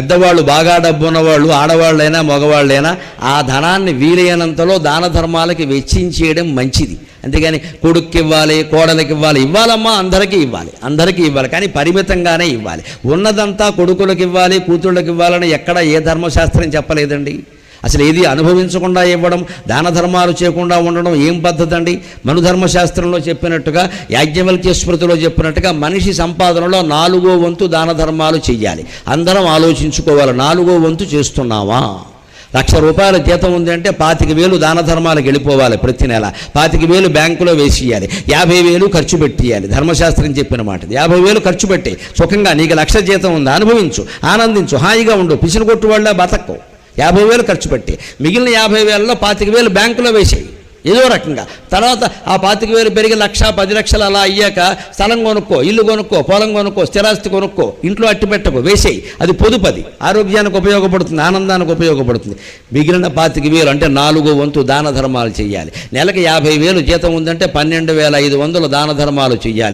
పెద్దవాళ్ళు బాగా డబ్బు ఉన్నవాళ్ళు ఆడవాళ్ళైనా మగవాళ్ళైనా ఆ ధనాన్ని వీలైనంతలో దాన ధర్మాలకి వెచ్చించేయడం మంచిది. అంతేగాని కొడుక్కి ఇవ్వాలి కోడలకి ఇవ్వాలి ఇవ్వాలమ్మా అందరికీ ఇవ్వాలి అందరికీ ఇవ్వాలి కానీ పరిమితంగానే ఇవ్వాలి. ఉన్నదంతా కొడుకులకు ఇవ్వాలి కూతుళ్ళకి ఇవ్వాలని ఎక్కడ ఏ ధర్మశాస్త్రం చెప్పలేదండి. అసలు ఏది అనుభవించకుండా ఇవ్వడం దాన ధర్మాలు చేయకుండా ఉండడం ఏం పద్ధతి అండి? మనుధర్మశాస్త్రంలో చెప్పినట్టుగా యాజ్ఞవల్క్య స్మృతిలో చెప్పినట్టుగా మనిషి సంపాదనలో నాలుగో వంతు దాన ధర్మాలు చెయ్యాలి. అందరం ఆలోచించుకోవాలి నాలుగో వంతు చేస్తున్నావా? లక్ష రూపాయల జీతం ఉంది అంటే పాతిక వేలు దాన ధర్మాలకు వెళ్ళిపోవాలి ప్రతి నెల. పాతిక వేలు బ్యాంకులో వేసియాలి యాభై వేలు ఖర్చు పెట్టియాలి ధర్మశాస్త్రం చెప్పిన మాట యాభై వేలు ఖర్చు పెట్టి సుఖంగా నీకు లక్ష జీతం ఉంది అనుభవించు ఆనందించు హాయిగా ఉండు పిసిన కొట్టు వాళ్ళ బతక్కు యాభై వేలు ఖర్చు పెట్టి మిగిలిన యాభై వేలలో పాతిక వేలు బ్యాంకులో వేసేయి. ఏదో రకంగా. తర్వాత ఆ పాతిక వేలు పెరిగి లక్ష పది లక్షలు అలా అయ్యాక స్థలం కొనుక్కో ఇల్లు కొనుక్కో పొలం కొనుక్కో స్థిరాస్తి కొనుక్కో ఇంట్లో అట్టి పెట్టకు వేసేయి. అది పొదుపది. ఆరోగ్యానికి ఉపయోగపడుతుంది ఆనందానికి ఉపయోగపడుతుంది. మిగిలిన పాతిక వేలు అంటే నాలుగో వంతు దాన ధర్మాలు చేయాలి నెలకి యాభై వేలు జీతం ఉందంటే పన్నెండు వేల ఐదు వందలు దాన ధర్మాలు చేయాలి